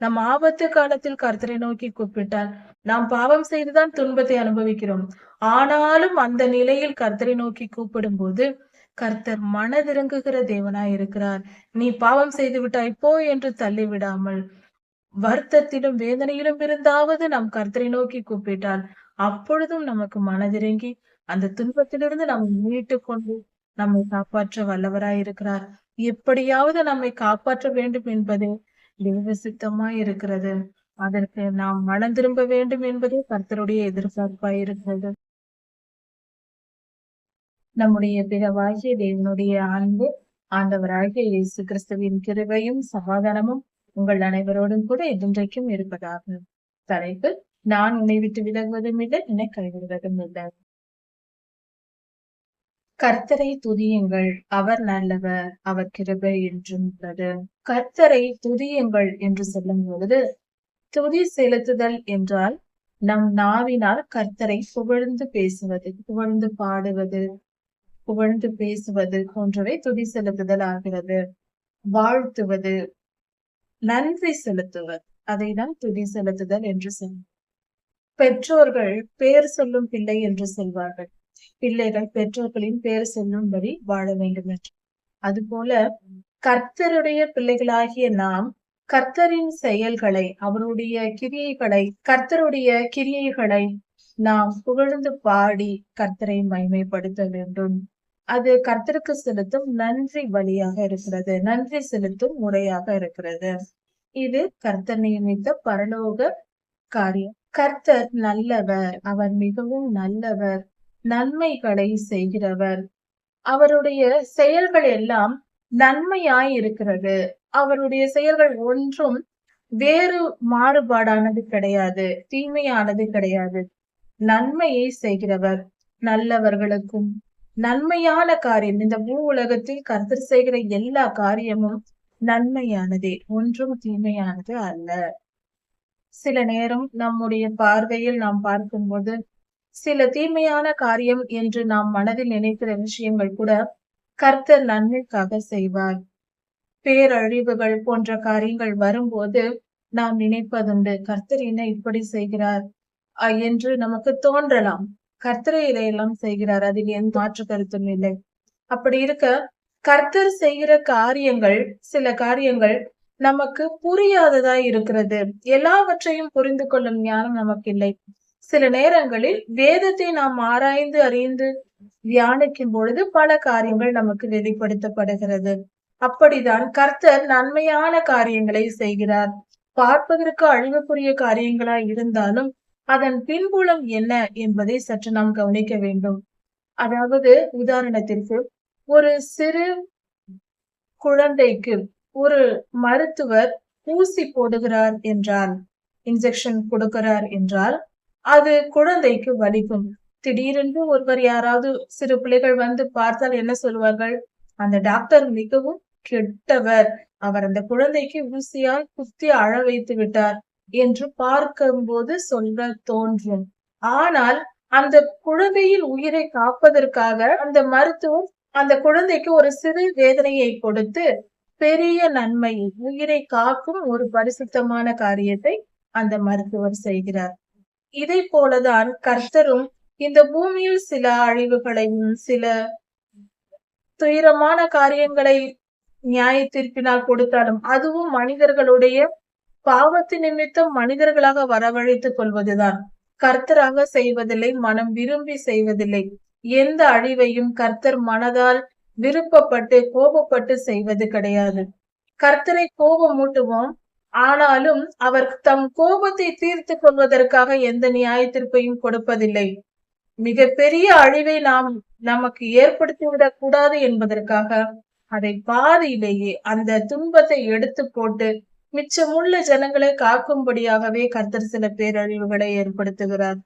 நம் ஆபத்து காலத்தில் கர்த்தரை நோக்கி கூப்பிட்டால் நாம் பாவம் செய்துதான் துன்பத்தை அனுபவிக்கிறோம். ஆனாலும் அந்த நிலையில் கர்த்தரை நோக்கி கூப்பிடும் போது கர்த்தர் மனதிறங்குகிற தேவனாய் இருக்கிறார். நீ பாவம் செய்து விட்டாய் போ என்று தள்ளி விடாமல் வருத்தத்திலும் வேதனையிலும் இருந்தாவது நாம் கர்த்தரை நோக்கி கூப்பிட்டால் அப்பொழுதும் நமக்கு மனதிறங்கி அந்த துன்பத்திலிருந்து நாம் மீட்டு கொண்டு நம்மை காப்பாற்ற வல்லவராய் இருக்கிறார். எப்படியாவது நம்மை காப்பாற்ற வேண்டும் என்பதே தேவ சித்தமாய் இருக்கிறது. அதற்கு நாம் மனம் திரும்ப வேண்டும் என்பதே கர்த்தருடைய எதிர்பார்ப்பாய் இருக்கிறது. நம்முடைய பிறவாகிய தேவனுடைய அன்பு ஆண்டவராகிய இயேசு கிறிஸ்துவின் கிருபையும் சமாதானமும் உங்கள் அனைவரோடும் கூட என்றைக்கும் இருப்பதாக. தலைப்பு நான் உன்னை விட்டு விலகுவதும் இல்லை என்னை கைவிடுவதும் இல்லை. கர்த்தரை துதியுங்கள் அவர் நல்லவர் அவர் கிருபை என்றும் உள்ளது. கர்த்தரை துதியுங்கள் என்று சொல்லும் பொழுது துதி செலுத்துதல் என்றால் நம் நாவினால் கர்த்தரை புகழ்ந்து பேசுவது புகழ்ந்து பாடுவது புகழ்ந்து பேசுவது போன்றவை துதி செலுத்துதல் ஆகிறது. வாழ்த்துவது நன்றி செலுத்துவது அதை தான் துதி செலுத்துதல் என்று சொல்லும் பெற்றோர்கள் பேர் சொல்லும் பிள்ளை என்று சொல்வார்கள். பிள்ளைகள் பெற்றோர்களின் பேர் சொல்லும்படி வாழ வேண்டும் என்று. அதுபோல கர்த்தருடைய பிள்ளைகளாகிய நாம் கர்த்தரின் செயல்களை அவருடைய கிரியைகளை கர்த்தருடைய கிரியைகளை நாம் புகழ்ந்து பாடி கர்த்தரை மைமைப்படுத்த வேண்டும். அது கர்த்தருக்கு செலுத்தும் நன்றி வழியாக இருக்கிறது நன்றி செலுத்தும் முறையாக இருக்கிறது. இது கர்த்தர் நியமித்த பரலோக காரியம். கர்த்தர் நல்லவர் அவர் மிகவும் நல்லவர். நன்மைகளை செய்கிறவர். அவருடைய செயல்கள் எல்லாம் நன்மையாய் இருக்கிறது. அவருடைய செயல்கள் ஒன்றும் வேறு மாறுபாடானது கிடையாது தீமையானது கிடையாது. நன்மையை செய்கிறவர் நல்லவர்களுக்கும் நன்மையான காரியம் இந்த பூ உலகத்தில் கருத்தர் செய்கிற எல்லா காரியமும் நன்மையானதே ஒன்றும் தீமையானது அல்ல. சில நேரம் நம்முடைய பார்வையில் நாம் பார்க்கும்போது சில தீமையான காரியம் என்று நாம் மனதில் நினைக்கிற விஷயங்கள் கூட கர்த்தர் நன்மைக்காக செய்வார். பேரழிவுகள் போன்ற காரியங்கள் வரும்போது நாம் நினைப்பதுண்டு கர்த்தர் என்ன இப்படி செய்கிறார்? என்று நமக்கு தோன்றலாம். கர்த்தரை இதையெல்லாம் செய்கிறார். அதில் எந்த மாற்று கருத்தும் இல்லை. அப்படி இருக்க கர்த்தர் செய்கிற காரியங்கள் சில காரியங்கள் நமக்கு புரியாததாய் இருக்கிறது. எல்லாவற்றையும் புரிந்து கொள்ளும் ஞானம் நமக்கு இல்லை. சில நேரங்களில் வேதத்தை நாம் ஆராய்ந்து அறிந்து தியானிக்கும் பொழுது பல காரியங்கள் நமக்கு வெளிப்படுத்தப்படுகிறது. அப்படிதான் கர்த்தர் நன்மையான காரியங்களை செய்கிறார். பார்ப்பதற்கு அழிவுக்குரிய காரியங்களாய் இருந்தாலும் அதன் பின்புலம் என்ன என்பதை சற்று நாம் கவனிக்க வேண்டும். அதாவது உதாரணத்திற்கு ஒரு சிறு குழந்தைக்கு ஒரு மருத்துவர் ஊசி போடுகிறார் என்றால் இன்ஜெக்ஷன் கொடுக்கிறார் என்றால் அது குழந்தைக்கு வலிக்கும். திடீரென்று ஒருவர் யாராவது சிறு பிள்ளைகள் வந்து பார்த்தால் என்ன சொல்வார்கள்? அந்த டாக்டர் மிகவும் கெட்டவர். அவர் அந்த குழந்தைக்கு ஊசியால் குத்தி அழ வைத்து விட்டார் என்று பார்க்கும்போது சொல்ல தோன்றும். ஆனால் அந்த குழந்தையின் உயிரை காப்பதற்காக அந்த மருத்துவம் அந்த குழந்தைக்கு ஒரு சிறு வேதனையை கொடுத்து பெரிய நன்மை உயிரை காக்கும் ஒரு பரிசுத்தமான காரியத்தை அந்த மருத்துவர் செய்கிறார். இதை போலதான் கர்த்தரும் இந்த பூமியில் சில அழிவுகளையும் சில துயரமான காரியங்களை நியாய தீர்ப்பினால் கொடுத்தாலும் அதுவும் மனிதர்களுடைய பாவத்து நிமித்தம் மனிதர்களாக வரவழைத்துக் கொள்வதுதான். கர்த்தராக செய்வதில்லை மனம் விரும்பி செய்வதில்லை. எந்த அழிவையும் கர்த்தர் மனதால் விருப்பப்பட்டு கோபப்பட்டு செய்வது கிடையாது. கர்த்தரை கோபமூட்டுவோம் ஆனாலும் அவர் தம் கோபத்தை தீர்த்து கொள்வதற்காக எந்த நியாயத்திற்பையும் கொடுப்பதில்லை. மிக பெரிய அழிவை நாம் நமக்கு ஏற்படுத்திவிடக் கூடாது என்பதற்காக அதை பாதியிலேயே அந்த துன்பத்தை எடுத்து போட்டு மிச்சமுள்ள ஜனங்களை காக்கும்படியாகவே கர்த்தர் சில பேரழிவுகளை ஏற்படுத்துகிறார்.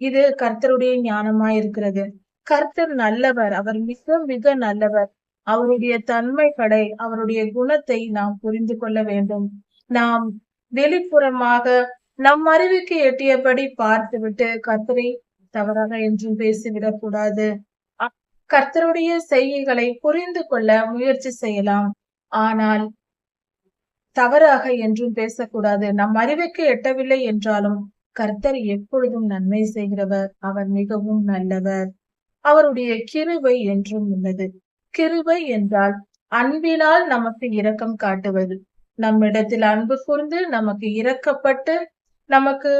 இது கர்த்தருடைய ஞானமாய் இருக்கிறது கர்த்தர் நல்லவர் அவர் மிக மிக நல்லவர். அவருடைய தன்மைகளை அவருடைய குணத்தை நாம் புரிந்து கொள்ள வேண்டும். நாம் வெளிப்புறமாக நம் அறிவுக்கு எட்டியபடி பார்த்துவிட்டு கர்த்தரை தவறாக என்றும் பேசிவிடக் கூடாது கர்த்தருடைய செய்கைகளை புரிந்து கொள்ள முயற்சி செய்யலாம். ஆனால் தவறாக என்றும் பேசக்கூடாது. நம் அறிவுக்கு எட்டவில்லை என்றாலும் கர்த்தர் எப்பொழுதும் நன்மை செய்கிறவர். அவர் மிகவும் நல்லவர். அவருடைய கிருவை என்றும் உள்ளது. கிருவை என்றால் அன்பினால் நமக்கு இரக்கம் காட்டுவது. நம்மிடத்தில் அன்பு கூர்ந்து நமக்கு இறக்கப்பட்டு நமக்கு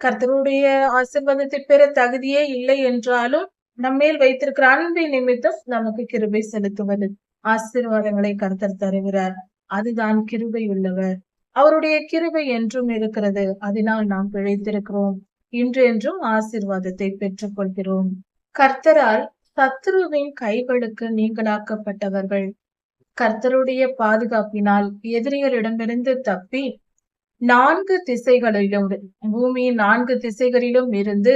கர்த்தருடைய ஆசீர்வாதத்தை பெற தகுதியே இல்லை என்றாலும் நம்மேல் வைத்திருக்கிற அன்பை நிமித்தம் நமக்கு கிருபை செலுத்துவது. ஆசீர்வாதங்களை கர்த்தர் தருகிறார். அதுதான் கிருபை உள்ளவர். அவருடைய கிருபை என்றும் இருக்கிறது. அதனால் நாம் பிழைத்திருக்கிறோம். இன்று என்றும் ஆசீர்வாதத்தை பெற்றுக் கொள்கிறோம் கர்த்தரால் சத்ருவின் கைகளுக்கு நீங்களாக்கப்பட்டவர்கள். கர்த்தருடைய பாதுகாப்பினால் எதிரிகளிடமிருந்து தப்பி நான்கு திசைகளிலும் பூமியின் நான்கு திசைகளிலும் இருந்து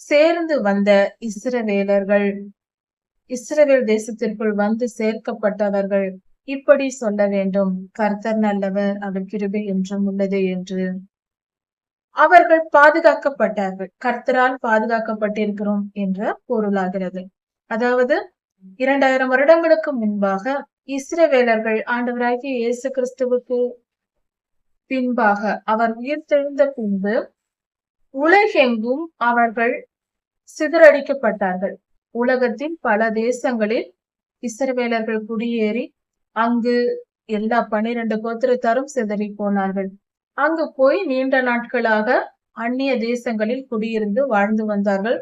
சேர்ந்து வந்த இஸ்ரவேலர்கள் இஸ்ரவேல் தேசத்திற்குள் வந்து சேர்க்கப்பட்டவர்கள். இப்படி சொல்ல வேண்டும் கர்த்தர் நல்லவர் அவர் கிருபை என்றும் உள்ளது என்று. அவர்கள் பாதுகாக்கப்பட்டார்கள். கர்த்தரால் பாதுகாக்கப்பட்டிருக்கிறோம் என்ற பொருளாகிறது. அதாவது இரண்டாயிரம் வருடங்களுக்கு முன்பாக இஸ்ரவேலர்கள் ஆண்டவராகிய இயேசு கிறிஸ்துவுக்கு பின்பாக அவர் உயிர்த்தெழுந்த பின்பு உலகெங்கும் அவர்கள் சிதறடிக்கப்பட்டார்கள். உலகத்தின் பல தேசங்களில் இஸ்ரவேலர்கள் குடியேறி அங்கு எல்லா பன்னிரண்டு கோத்திரத்தாரும் சிதறி போனார்கள். அங்கு போய் நீண்ட நாட்களாக அந்நிய தேசங்களில் குடியிருந்து வாழ்ந்து வந்தார்கள்.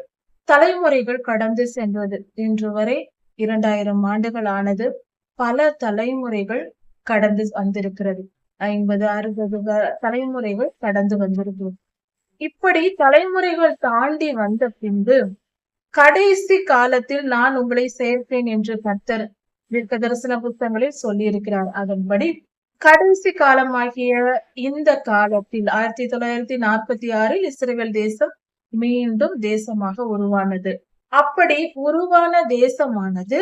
தலைமுறைகள் கடந்து சென்றது. இன்று வரை இரண்டாயிரம் ஆண்டுகள் ஆனது பல தலைமுறைகள் கடந்து வந்திருக்கிறது. ஐம்பது அறுபது தலைமுறைகள் கடந்து வந்திருக்கிறது. இப்படி தலைமுறைகள் தாண்டி வந்த பின்பு கடைசி காலத்தில் நான் உங்களை சேர்ப்பேன் என்று கர்த்தர் தீர்க்க தரிசன புத்தகங்களில் சொல்லி இருக்கிறார் அதன்படி கடைசி காலமாகிய இந்த காலத்தில் ஆயிரத்தி தொள்ளாயிரத்தி நாற்பத்தி ஆறில் இஸ்ரேல் தேசம் மீண்டும் தேசமாக உருவானது. அப்படி உருவான தேசமானது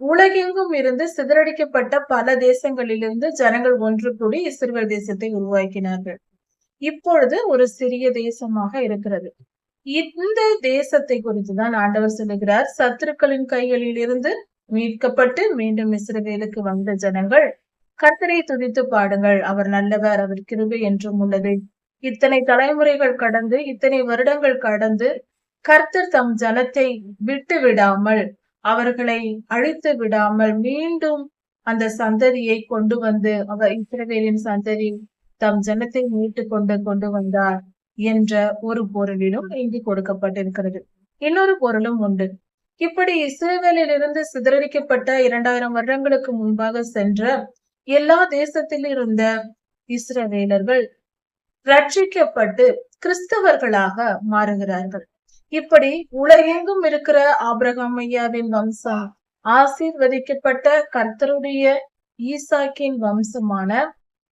உலகெங்கும் இருந்து சிதறடிக்கப்பட்ட பல தேசங்களிலிருந்து ஜனங்கள் ஒன்று கூடி இஸ்ரேல் தேசத்தை உருவாக்கினார்கள். இப்பொழுது ஒரு சிறிய தேசமாக இருக்கிறது. இந்த தேசத்தை குறித்துதான் ஆண்டவர் சொல்லுகிறார். சத்துருக்களின் கைகளில் இருந்து மீட்கப்பட்டு மீண்டும் இஸ்ரேலுக்கு வந்த ஜனங்கள் கர்த்தரை துதித்து பாடுங்கள். அவர் நல்லவர் அவர் கிருபை என்றும் உள்ளது. இத்தனை தலைமுறைகள் கடந்து இத்தனை வருடங்கள் கடந்து கர்த்தர் தம் ஜனத்தை விட்டு விடாமல் அவர்களை அழைத்து விடாமல் மீண்டும் அந்த சந்ததியை கொண்டு வந்து அவர் இஸ்ரவேலின் சந்ததி தம் ஜனத்தை மீட்டு கொண்டு கொண்டு வந்தார் என்ற ஒரு பொருளிலும் இங்கு கொடுக்கப்பட்டிருக்கிறது. இன்னொரு பொருளும் உண்டு. இப்படி இஸ்ரேவேலில் இருந்து சிதறடிக்கப்பட்ட இரண்டாயிரம் வருடங்களுக்கு முன்பாக சென்ற எல்லா தேசத்தில் இருந்த இஸ்ரவேலர்கள் ரட்சிக்கப்பட்டு கிறிஸ்தவர்களாக மாறுகிறார்கள். இப்படி உலகெங்கும் இருக்கிற ஆபிரகாம் ஐயாவின் வம்சம் ஆசீர்வதிக்கப்பட்ட கர்த்தருடைய ஈசாக்கின் வம்சமான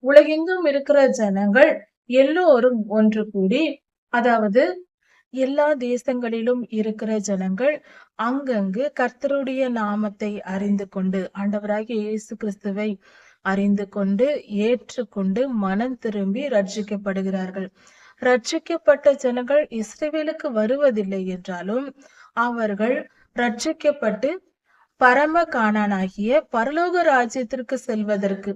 உலகெங்கும் இருக்கிற ஜனங்கள் எல்லோரும் ஒன்று கூடி அதாவது எல்லா தேசங்களிலும் இருக்கிற ஜனங்கள் அங்கங்கு கர்த்தருடைய நாமத்தை அறிந்து கொண்டு ஆண்டவராகிய இயேசு கிறிஸ்துவை அறிந்து கொண்டு ஏற்றுக்கொண்டு மனம் திரும்பி ரட்சிக்கப்படுகிறார்கள். ரட்சிக்கப்பட்ட ஜனங்கள் இஸ்ரேவேலுக்கு வருவதில்லை என்றாலும் அவர்கள் ரட்சிக்கப்பட்டு பரம காணானாகிய பரலோக ராஜ்யத்திற்கு செல்வதற்கு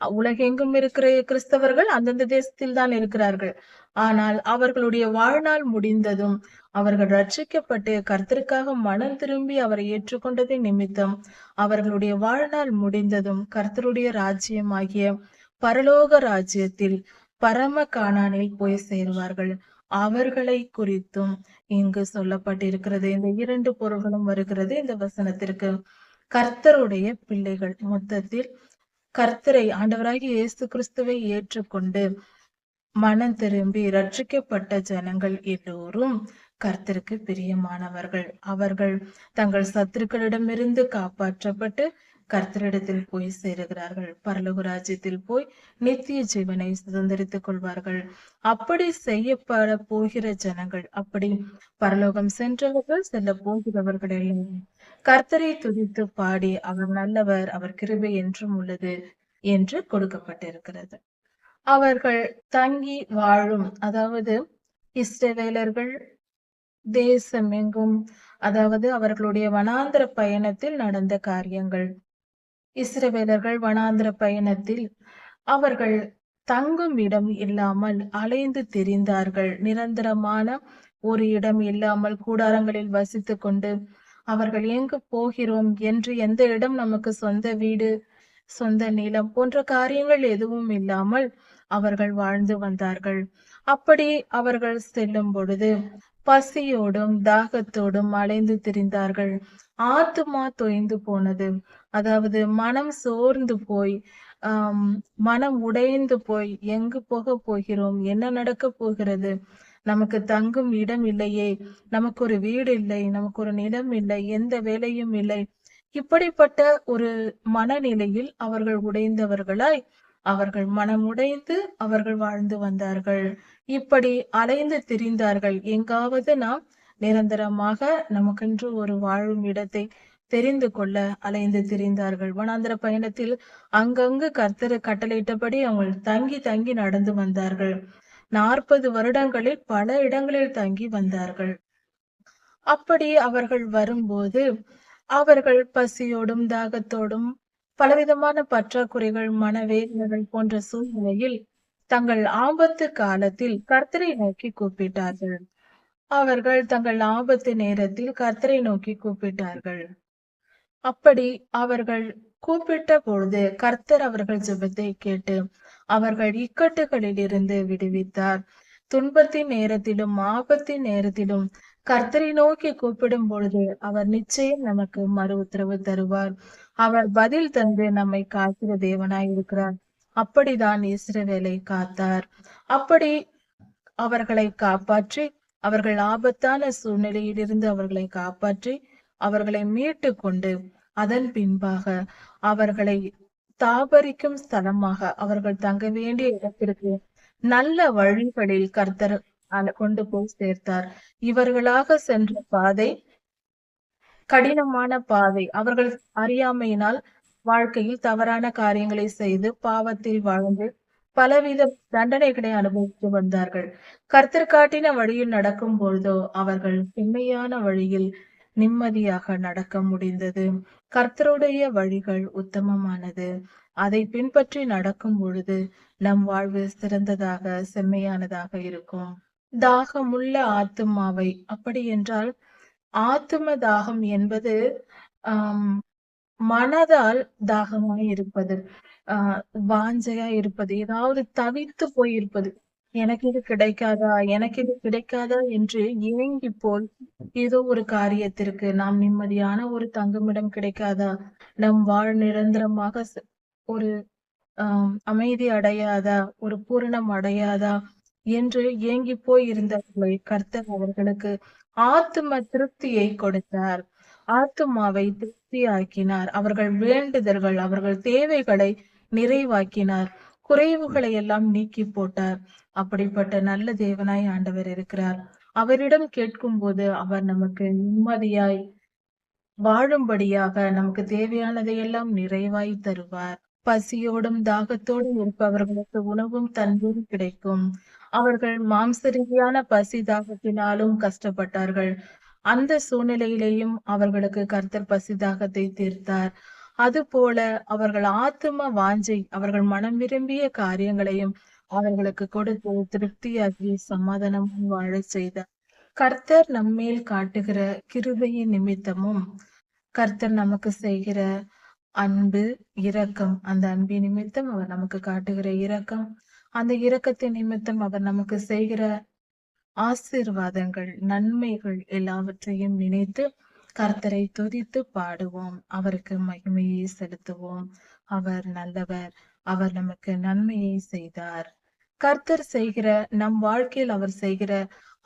உலகெங்கும் இருக்கிற கிறிஸ்தவர்கள் அந்தந்த தேசத்தில் தான் இருக்கிறார்கள். ஆனால் அவர்களுடைய வாழ்நாள் முடிந்ததும் அவர்கள் ரட்சிக்கப்பட்டு கர்த்தருக்காக மனம் திரும்பி அவரை ஏற்றுக்கொண்டதின் நிமித்தம் அவர்களுடைய வாழ்நாள் முடிந்ததும் கர்த்தருடைய ராஜ்யமாகிய பரலோக ராஜ்யத்தில் பரம காணானில் போய் சேருவார்கள். அவர்களை குறித்தும் இங்கு சொல்லப்பட்டிருக்கிறது. இந்த இரண்டு பொருள்களும் வருகிறது இந்த வசனத்திற்கு. கர்த்தருடைய பிள்ளைகள் மொத்தத்தில் கர்த்தரை ஆண்டவராகி இயேசு கிறிஸ்துவை ஏற்றுக்கொண்டு மனம் திரும்பி ரட்சிக்கப்பட்ட ஜனங்கள் எல்லோரும் கர்த்தருக்கு பிரியமானவர்கள். அவர்கள் தங்கள் சத்துருக்களிடமிருந்து காப்பாற்றப்பட்டு கர்த்தரிடத்தில் போய் சேருகிறார்கள். பரலோக ராஜ்யத்தில் போய் நித்திய ஜீவனை சுதந்திரித்துக் கொள்வார்கள். அப்படி செய்யப்பட போகிற ஜனங்கள் அப்படி பரலோகம் சென்றவர்கள் செல்ல போகிறவர்கள் எல்லாம் கர்த்தரை துதித்து பாடி அவர் நல்லவர் அவர் கிருபை என்றும் உள்ளது என்று கொடுக்கப்பட்டிருக்கிறது. அவர்கள் தங்கி வாழும் அதாவது இஸ்ரவேலர்கள் தேசம் எங்கும் அதாவது அவர்களுடைய வனாந்திர பயணத்தில் நடந்த காரியங்கள் இஸ்ரவேலர்கள் வனாந்திர பயணத்தில் அவர்கள் தங்கும் இடம் இல்லாமல் அலைந்து திரிந்தார்கள். நிரந்தரமான ஒரு இடம் இல்லாமல் கூடாரங்களில் வசித்து கொண்டு அவர்கள் எங்கு போகிறோம்? என்று எந்த இடம் நமக்கு சொந்த வீடு சொந்த நிலம் போன்ற காரியங்கள் எதுவும் இல்லாமல் அவர்கள் வாழ்ந்து வந்தார்கள். அப்படி அவர்கள் செல்லும் பொழுது பசியோடும் தாகத்தோடும் அலைந்து திரிந்தார்கள். ஆத்துமா தொய்ந்து போனது. அதாவது மனம் சோர்ந்து போய் ஆஹ் மனம் உடைந்து போய் எங்கு போக போகிறோம்? என்ன நடக்க போகிறது? நமக்கு தங்கும் இடம் இல்லையே. நமக்கு ஒரு வீடு இல்லை. நமக்கு ஒரு நிலம் இல்லை. எந்த வேலையும் இல்லை. இப்படிப்பட்ட ஒரு மனநிலையில் அவர்கள் உடைந்தவர்களாய் அவர்கள் மனம் உடைந்து அவர்கள் வாழ்ந்து வந்தார்கள். இப்படி அலைந்து திரிந்தார்கள். எங்காவது நாம் நிரந்தரமாக நமக்கென்று ஒரு வாழும் இடத்தை தெரிந்து கொள்ள அலைந்து திரிந்தார்கள். வனாந்திர பயணத்தில் அங்கங்கு கர்த்தர் கட்டளையிட்டபடி அவங்க தங்கி தங்கி நடந்து வந்தார்கள். நாற்பது வருடங்களில் பல இடங்களில் தங்கி வந்தார்கள். அப்படி அவர்கள் வரும்போது அவர்கள் பசியோடும் தாகத்தோடும் பலவிதமான பற்றாக்குறைகள் மனவேதனைகள் போன்ற சூழ்நிலையில் தங்கள் ஆபத்து காலத்தில் கர்த்தரை நோக்கி கூப்பிட்டார்கள். அவர்கள் தங்கள் ஆபத்து நேரத்தில் கர்த்தரை நோக்கி கூப்பிட்டார்கள். அப்படி அவர்கள் கூப்பிட்ட பொழுது கர்த்தர் அவர்கள் ஜெபத்தை கேட்டு அவர்கள் இக்கட்டுகளில் இருந்து விடுவித்தார். துன்பத்தின் நேரத்திலும் ஆபத்தின் நேரத்திலும் கர்த்தரை நோக்கி கூப்பிடும் பொழுது அவர் நிச்சயம் நமக்கு மறு உத்தரவு தருவார். அவர் பதில் தந்து நம்மை காக்கிற தேவனாய் இருக்கிறார் அப்படிதான் இஸ்ரவேலை காத்தார். அப்படி அவர்களை காப்பாற்றி அவர்கள் ஆபத்தான சூழ்நிலையிலிருந்து அவர்களை காப்பாற்றி அவர்களை மீட்டு கொண்டு அதன் பின்பாக அவர்களை தாபரிக்கும் ஸ்தலமாக அவர்கள் தங்க வேண்டிய இடத்திற்கு நல்ல வழிகளில் கர்த்தர் கொண்டு போய் சேர்த்தார். இவர்களாக சென்ற பாதை கடினமான பாதை. அவர்கள் அறியாமையினால் வாழ்க்கையில் தவறான காரியங்களை செய்து பாவத்தில் வாழ்ந்து பலவித தண்டனைகளை அனுபவித்து வந்தார்கள். கர்த்தர் காட்டின வழியில் நடக்கும் பொழுதோ அவர்கள் செம்மையான வழியில் நிம்மதியாக நடக்க முடிந்தது. கர்த்தருடைய வழிகள் உத்தமமானது. அதை பின்பற்றி நடக்கும் பொழுது நம் வாழ்வு சிறந்ததாக செம்மையானதாக இருக்கும். தாகமுள்ள ஆத்துமாவை அப்படி என்றால் ஆத்தும தாகம் என்பது ஆஹ் மனதால் தாகமாய் இருப்பது ஆஹ் வாஞ்சையா இருப்பது ஏதாவது தவித்து போயிருப்பது. எனக்கு இது கிடைக்காதா? எனக்கு இது கிடைக்காதா? என்று ஏங்கி போல் ஏதோ ஒரு காரியத்திற்கு நாம் நிம்மதியான ஒரு தங்குமிடம் கிடைக்காதா? நம் வாழ் நிரந்தரமாக ஒரு ஆஹ் அமைதி அடையாதா? ஒரு பூரணம் அடையாதா? என்று ஏங்கி போய் இருந்தவர்களை கர்த்தர் அவர்களுக்கு ஆத்ம திருப்தியை கொடுத்தார். ஆத்துமாவை திருப்தியாக்கினார். அவர்கள் வேண்டுதல்கள் அவர்கள் தேவைகளை நிறைவாக்கினார். குறைவுகளை எல்லாம் நீக்கி போட்டார். அப்படிப்பட்ட நல்ல தேவனாய் ஆண்டவர் இருக்கிறார். அவரிடம் கேட்கும் போது அவர் நமக்கு நிம்மதியாய் வாழும்படியாக நமக்கு தேவையானதையெல்லாம் நிறைவாய் தருவார். பசியோடும் தாகத்தோடும் இருப்பவர்களுக்கு உணவும் தண்ணீரும் கிடைக்கும். அவர்கள் மாம்ச ரீதியான பசி தாகத்தினாலும் கஷ்டப்பட்டார்கள். அந்த சூழ்நிலையிலேயும் அவர்களுக்கு கர்த்தர் பசிதாகத்தை தீர்த்தார். அதுபோல அவர்கள் ஆத்தும வாஞ்சை அவர்கள் மனம் விரும்பிய காரியங்களையும் அவர்களுக்கு கொடுத்து திருப்தியாகி சமாதானம் வாழ செய்தார். கர்த்தர் நம்மேல் காட்டுகிற கிருபையின் நிமித்தமும் கர்த்தர் நமக்கு செய்கிற அன்பு இரக்கம் அந்த அன்பின் நிமித்தம் அவர் நமக்கு காட்டுகிற இரக்கம் அந்த இரக்கத்தின் நிமித்தம் அவர் நமக்கு செய்கிற ஆசீர்வாதங்கள் நன்மைகள் எல்லாவற்றையும் நினைத்து கர்த்தரை துதித்து பாடுவோம். அவருக்கு மகிமையை செலுத்துவோம். அவர் நல்லவர். அவர் நமக்கு நன்மையை செய்தார். கர்த்தர் செய்கிற நம் வாழ்க்கையில் அவர் செய்கிற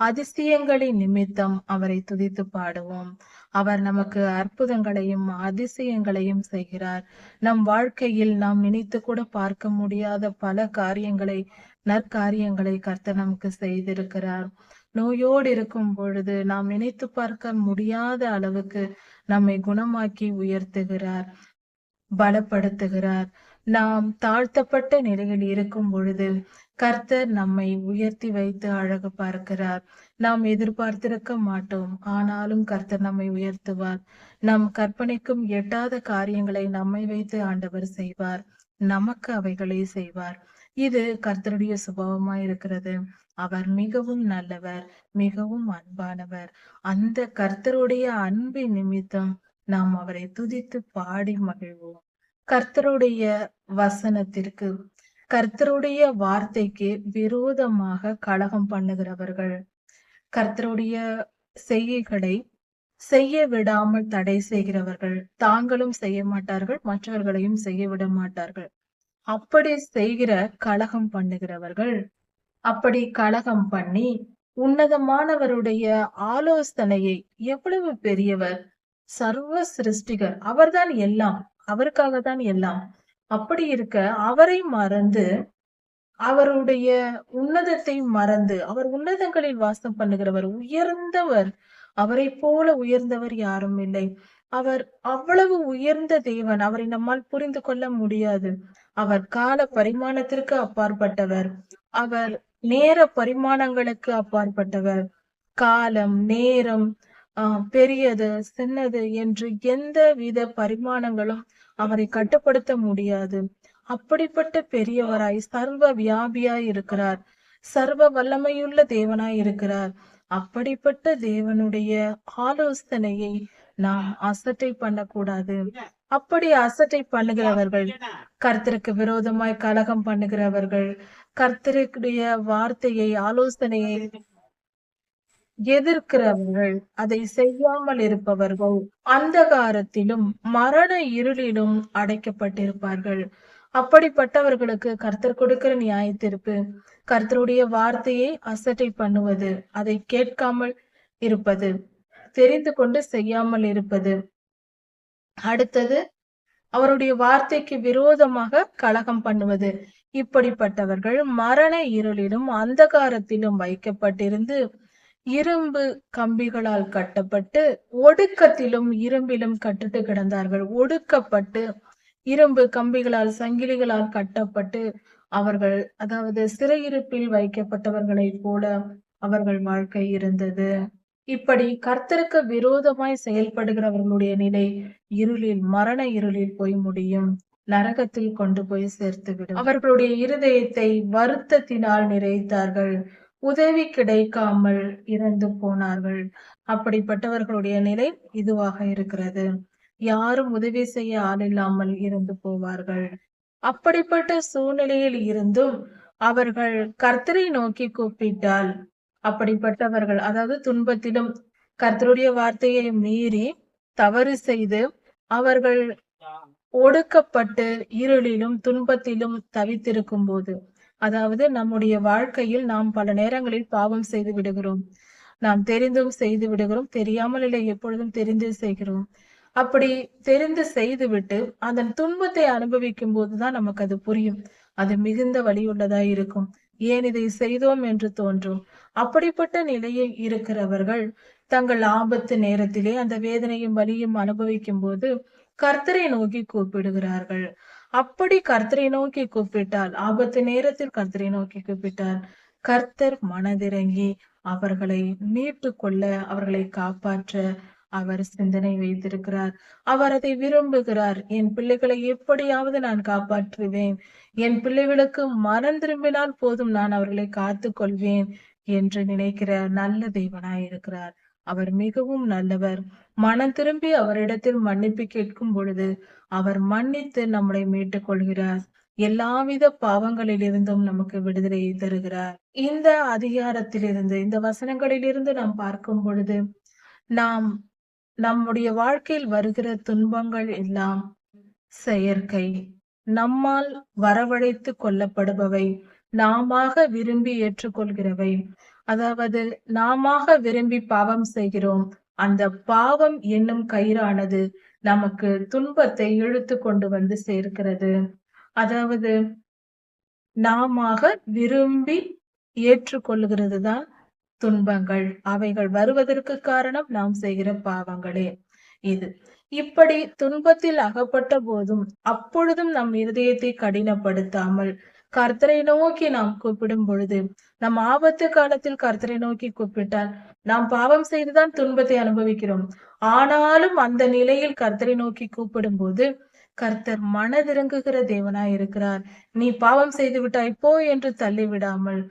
அதிசயங்களின் நிமித்தம் அவரை துதித்து பாடுவோம். அவர் நமக்கு அற்புதங்களையும் அதிசயங்களையும் செய்கிறார். நம் வாழ்க்கையில் நாம் நினைத்து கூட பார்க்க முடியாத பல காரியங்களை நற்காரியங்களை கர்த்தர் நமக்கு செய்திருக்கிறார். நோயோடு இருக்கும் பொழுது நாம் நினைத்து பார்க்க முடியாத அளவுக்கு நம்மை குணமாக்கி உயர்த்துகிறார் பலப்படுத்துகிறார். நாம் தாழ்த்தப்பட்ட நிலையில் இருக்கும் பொழுது கர்த்தர் நம்மை உயர்த்தி வைத்து அழகு பார்க்கிறார். நாம் எதிர்பார்த்திருக்க மாட்டோம் ஆனாலும் கர்த்தர் நம்மை உயர்த்துவார். நம் கற்பனைக்கும் எட்டாத காரியங்களை நம்மை வைத்து ஆண்டவர் செய்வார் நமக்கு அவைகளை செய்வார். இது கர்த்தருடைய சுபாவமாய் இருக்கிறது. அவர் மிகவும் நல்லவர் மிகவும் அன்பானவர். அந்த கர்த்தருடைய அன்பின் நிமித்தம் நாம் அவரை துதித்து பாடி மகிழ்வோம். கர்த்தருடைய வசனத்திற்கு கர்த்தருடைய வார்த்தைக்கு விரோதமாக கலகம் பண்ணுகிறவர்கள் கர்த்தருடைய செய்கைகளை செய்ய விடாமல் தடை செய்கிறவர்கள் தாங்களும் செய்ய மாட்டார்கள் மற்றவர்களையும் செய்ய விட மாட்டார்கள். அப்படி செய்கிற கலகம் பண்ணுகிறவர்கள். அப்படி கலகம் பண்ணி உன்னதமானவருடைய ஆலோசனையை எவ்வளவு பெரியவர்? சர்வ சிருஷ்டிகர். அவர்தான் எல்லாம். அவருக்காக தான் எல்லாம். அப்படி இருக்க அவரை மறந்து அவருடைய உன்னதத்தை மறந்து அவர் உன்னதங்களில் வாசம் பண்ணுகிறவர் உயர்ந்தவர். அவரை போல உயர்ந்தவர் யாரும் இல்லை. அவர் அவ்வளவு உயர்ந்த தேவன். அவரை நம்மால் புரிந்து கொள்ள முடியாது. அவர் கால பரிமாணத்திற்கு அப்பாற்பட்டவர். அவர் நேர பரிமாணங்களுக்கு அப்பாற்பட்டவர். காலம் நேரம் பெரியது சின்னது என்று எந்த வித பரிமாணங்களும் அவரை கட்டுப்படுத்த முடியாது. அப்படிப்பட்ட பெரியவராய் சர்வ வியாபியாய் இருக்கிறார். சர்வ வல்லமையுள்ள தேவனாய் இருக்கிறார். அப்படிப்பட்ட தேவனுடைய ஆலோசனையை நாம் அசட்டை பண்ணக்கூடாது. அப்படி அசட்டை பண்ணுகிறவர்கள் கர்த்தருக்கு விரோதமாய் கலகம் பண்ணுகிறவர்கள் கர்த்தருடைய வார்த்தையை ஆலோசனையை எதிர்க்கிறவர்கள் அதை செய்யாமல் இருப்பவர்கள் அந்தகாரத்திலும் மரண இருளிலும் அடைக்கப்பட்டிருப்பார்கள். அப்படிப்பட்டவர்களுக்கு கர்த்தர் கொடுக்கிற நியாய தீர்ப்பு கர்த்தருடைய வார்த்தையை அசட்டை பண்ணுவது அதை கேட்காமல் இருப்பது தெரிந்து கொண்டு செய்யாமல் இருப்பது அடுத்தது அவருடைய வார்த்தைக்கு விரோதமாக கலகம் பண்ணுவது. இப்படிப்பட்டவர்கள் மரண இருளிலும் அந்தகாரத்திலும் வைக்கப்பட்டிருந்து இரும்பு கம்பிகளால் கட்டப்பட்டு ஒடுக்கத்திலும் இரும்பிலும் கட்டுட்டு கிடந்தார்கள். ஒடுக்கப்பட்டு இரும்பு கம்பிகளால் சங்கிலிகளால் கட்டப்பட்டு அவர்கள் அதாவது சிறையிருப்பில் வைக்கப்பட்டவர்களைப் போல அவர்கள் வாழ்க்கை இருந்தது. இப்படி கர்த்தருக்கு விரோதமாய் செயல்படுகிறவர்களுடைய நிலை இருளில் மரண இருளில் போய் முடியும். நரகத்தில் கொண்டு போய் சேர்த்துவிடும் அவர்களுடைய இருதயத்தை வருத்தத்தினால் நிறைத்தார்கள். உதவி கிடைக்காமல் இறந்து போனார்கள். அப்படிப்பட்டவர்களுடைய நிலை இதுவாக இருக்கிறது. யாரும் உதவி செய்ய ஆள் இல்லாமல் இறந்து போவார்கள். அப்படிப்பட்ட சூழ்நிலையில் இருந்தும் அவர்கள் கர்த்தரை நோக்கி கூப்பிட்டால் அப்படிப்பட்டவர்கள். அதாவது துன்பத்திலும் கர்த்தருடைய வார்த்தையை மீறி தவறு செய்து அவர்கள் ஒடுக்கப்பட்டு இருளிலும் துன்பத்திலும் தவித்திருக்கும் போது அதாவது நம்முடைய வாழ்க்கையில் நாம் பல நேரங்களில் பாவம் செய்து விடுகிறோம். நாம் தெரிந்தும் செய்து விடுகிறோம். தெரியாமல் இல்லை எப்பொழுதும் தெரிந்து செய்கிறோம். அப்படி தெரிந்து செய்துவிட்டு அதன் துன்பத்தை அனுபவிக்கும் போதுதான் நமக்கு அது புரியும். அது மிகுந்த வழி உள்ளதா இருக்கும். ஏன் இதை செய்தோம் என்று தோன்றும். அப்படிப்பட்ட நிலையில் இருக்கிறவர்கள் தங்கள் ஆபத்து நேரத்திலே அந்த வேதனையும் வலியும் அனுபவிக்கும் போது கர்த்தரை நோக்கி கூப்பிடுகிறார்கள். அப்படி கர்த்தரை நோக்கி கூப்பிட்டால் ஆபத்து நேரத்தில் கர்த்தரை நோக்கி கூப்பிட்டால் கர்த்தர் மனதிறங்கி அவர்களை மீட்டு கொள்ள அவர்களை காப்பாற்ற அவர் சிந்தனை வைத்திருக்கிறார். அவர் அதை விரும்புகிறார். என் பிள்ளைகளை எப்படியாவது நான் காப்பாற்றுவேன். என் பிள்ளைகளுக்கு மனம் திரும்பினால் போதும் நான் அவர்களை காத்து கொள்வேன் என்று நினைக்கிற நல்ல தேவனாய் இருக்கிறார். அவர் மிகவும் நல்லவர். மனம் திரும்பி அவரிடத்தில் மன்னிப்பு கேட்கும் பொழுது அவர் மன்னித்து நம்மளை மீட்டுக் கொள்கிறார் எல்லாவித பாவங்களிலிருந்தும் நமக்கு விடுதலையை தருகிறார். இந்த அதிகாரத்திலிருந்து இந்த வசனங்களிலிருந்து நாம் பார்க்கும் பொழுது நாம் நம்முடைய வாழ்க்கையில் வருகிற துன்பங்கள் எல்லாம் செயற்கை. நம்மால் வரவழைத்து கொள்ளப்படுபவை. நாமாக விரும்பி ஏற்றுக்கொள்கிறவை. அதாவது நாமாக விரும்பி பாவம் செய்கிறோம். அந்த பாவம் என்னும் கயிறானது நமக்கு துன்பத்தை இழுத்து கொண்டு வந்து சேர்க்கிறது. அதாவது நாமாக விரும்பி ஏற்றுக்கொள்கிறது தான் துன்பங்கள் அவைகள் வருவதற்கு காரணம் நாம் செய்கிற பாவங்களே. இது. இப்படி துன்பத்தில் அகப்பட்ட போதும் அப்பொழுதும் நம் இருதயத்தை கடினப்படுத்தாமல் கர்த்தரை நோக்கி நாம் கூப்பிடும் பொழுது நம் ஆபத்து காலத்தில் கர்த்தரை நோக்கி கூப்பிட்டால் நாம் பாவம் செய்துதான் துன்பத்தை அனுபவிக்கிறோம். ஆனாலும் அந்த நிலையில் கர்த்தரை நோக்கி கூப்பிடும் போது கர்த்தர் மனதிறங்குகிற தேவனாய் இருக்கிறார். நீ பாவம் செய்து விட்டாய் போ என்று தள்ளி விடாமல்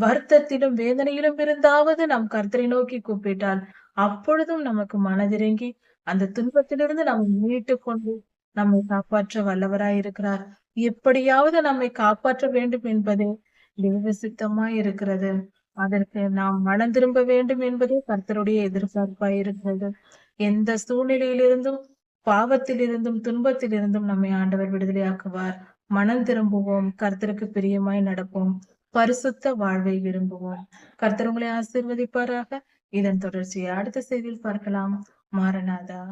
வருத்தத்திலும் வேதனையிலும் இருந்தாவது நாம் கர்த்தரை நோக்கி கூப்பிட்டால் அப்பொழுதும் நமக்கு மனதிறங்கி அந்த துன்பத்திலிருந்து நம்ம மீட்டு கொண்டு நம்மை காப்பாற்ற வல்லவராய் இருக்கிறார். எப்படியாவது நம்மை காப்பாற்ற வேண்டும் என்பதே தேவ இருக்கிறது. அதற்கு நாம் மனம் திரும்ப வேண்டும் என்பதே கர்த்தருடைய எதிர்பார்ப்பாய் இருக்கிறது. எந்த சூழ்நிலையிலிருந்தும் பாவத்திலிருந்தும் துன்பத்திலிருந்தும் நம்மை ஆண்டவர் விடுதலையாக்குவார். மனம் திரும்புவோம் கர்த்தருக்கு பிரியமாய் நடப்போம். பரிசுத்த வாழ்வை விரும்புவோம். கர்த்தர் உங்களை ஆசிர்வதிப்பாராக. இதன் தொடர்ச்சியை அடுத்த செய்தியில் பார்க்கலாம். மாரநாதா